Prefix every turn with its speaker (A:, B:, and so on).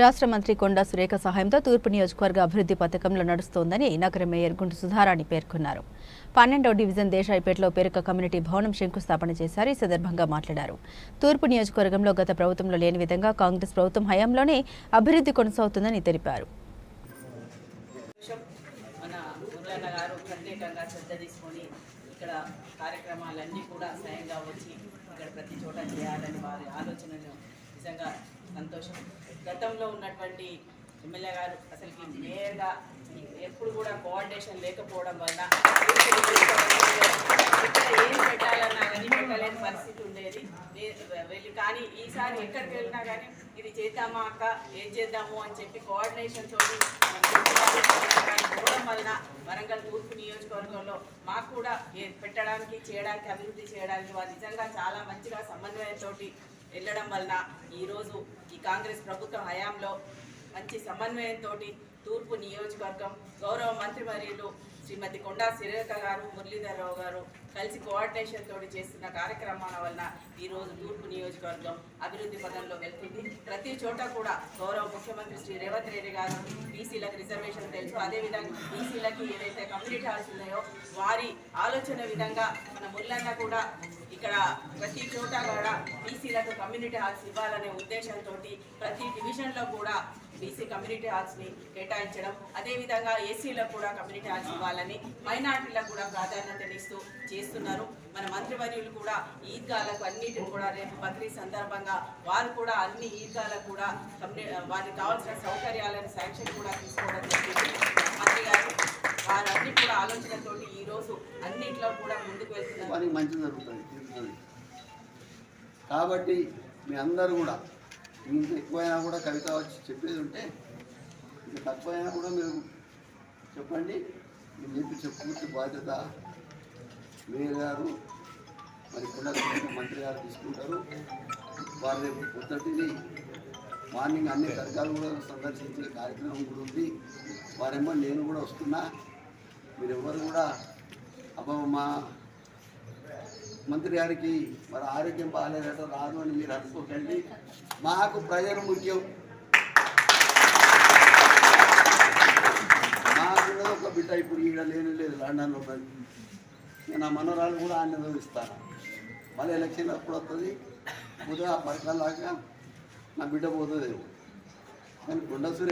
A: రాష్ట్ర మంత్రి కొండా సురేఖ సహాయంతో తూర్పు నియోజకవర్గ అభివృద్ధి పథకంలో నడుస్తోందని నగర మేయర్ గుంటు సుధారాణి పేర్కొన్నారు. పన్నెండవ డివిజన్ దేశాయిపేటలో పేరుక కమ్యూనిటీ భవనం శంకుస్థాపన చేశారు. ఈ సందర్భంగా మాట్లాడారు. తూర్పు నియోజకవర్గంలో గత ప్రభుత్వంలో లేని విధంగా కాంగ్రెస్ ప్రభుత్వం హయాంలోనే అభివృద్ధి కొనసాగుతుందని తెలిపారు.
B: ఇక్కడ కార్యక్రమాలన్నీ కూడా స్వయంగా వచ్చి ఇక్కడ ప్రతి చోట చేయాలని వారి ఆలోచనను నిజంగా సంతోషం. గతంలో ఉన్నటువంటి ఎమ్మెల్యే గారు అసలుకి మేయర్గా ఎప్పుడు కూడా కోఆర్డినేషన్ లేకపోవడం వల్ల ఏం పెట్టాలన్నా కానీ పెట్టలేని పరిస్థితి ఉండేది. వెళ్ళి కానీ ఈసారి ఎక్కడికి వెళ్ళినా కానీ ఇది చేద్దామా అక్క? ఏం చేద్దాము అని చెప్పి కోఆర్డినేషన్ తోటి పోవడం వలన వరంగల్ తూర్పు నియోజకవర్గంలో మాకు కూడా పెట్టడానికి చేయడానికి అభివృద్ధి చేయడానికి వారు నిజంగా చాలా మంచిగా సమన్వయంతో వెళ్ళడం వలన ఈరోజు ఈ కాంగ్రెస్ ప్రభుత్వం హయాంలో మంచి సమన్వయంతో తూర్పు నియోజకవర్గం గౌరవ మంత్రివర్యులు శ్రీమతి కొండా సిరేఖ గారు మురళీధరరావు గారు కలిసి కోఆర్డినేషన్ తోటి చేస్తున్న కార్యక్రమాల వలన ఈరోజు తూర్పు నియోజకవర్గం అభివృద్ధి పదంలో వెళ్తుంది. ప్రతి చోట కూడా గౌరవ ముఖ్యమంత్రి శ్రీ రేవంత్ రెడ్డి గారు బీసీలకు రిజర్వేషన్ తెలుసు. అదేవిధంగా బీసీలకి ఏదైతే కమ్యూనిటీ హాల్స్ ఉన్నాయో వారి ఆలోచన విధంగా మన ముళ్ళన్న కూడా ఇక్కడ ప్రతి చోట కూడా బీసీలకు కమ్యూనిటీ హాల్స్ ఇవ్వాలనే ఉద్దేశంతో ప్రతి డివిజన్లో కూడా బీసీ కమ్యూనిటీ హాల్స్ని కేటాయించడం అదేవిధంగా ఏసీలకు కూడా కమ్యూనిటీ హాల్స్ ఇవ్వాలని మైనార్టీలకు కూడా ప్రాధాన్యతనిస్తూ చేస్తున్నారు. మన మంత్రివర్యులు కూడా ఈద్గాలకు అన్నిటిని కూడా రేపు బక్రీద్ సందర్భంగా వారు కూడా అన్ని ఈద్గాలకు కూడా కమ్యూని వారికి కావాల్సిన సౌకర్యాలను శాంక్షన్ కూడా తీసుకోవడం జరిగింది. మంత్రి గారు వారన్నీ కూడా ఆలోచనతోటి ఈరోజు కూడా ముందుకు వెళ్తున్నారు.
C: మంచి జరుగుతుంది తీరుతుంది. కాబట్టి మీ అందరూ కూడా ఇంత ఎక్కువైనా కూడా కవిత వచ్చి చెప్పేది ఉంటే ఇంత తక్కువైనా కూడా మీరు చెప్పండి. మీరు చెప్పి చెప్పుకుంటే బాధ్యత మేయర్ గారు మరి పునః మంత్రి గారు తీసుకుంటారు. వారి రేపు మార్నింగ్ అన్ని వర్గాలు కూడా సందర్శించే కార్యక్రమం కూడా ఉంది. వారేమో నేను కూడా వస్తున్నా. మీరు కూడా అబ్బా మా మంత్రి గారికి మరి ఆరోగ్యం బాగాలేదట రాను అని మీరు అనుకోకండి. మాకు ప్రజలు ముఖ్యం. మాకు ఒక బిడ్డ ఇప్పుడు ఈడ లేని లేదు లండన్లో ఉన్నది నేను ఆ మనోరాలు కూడా ఆయన ఇస్తాను మళ్ళీ ఎలక్షన్ అప్పుడు వస్తుంది. పోతే ఆ నా బిడ్డ పోతుంది కానీ గుండసురే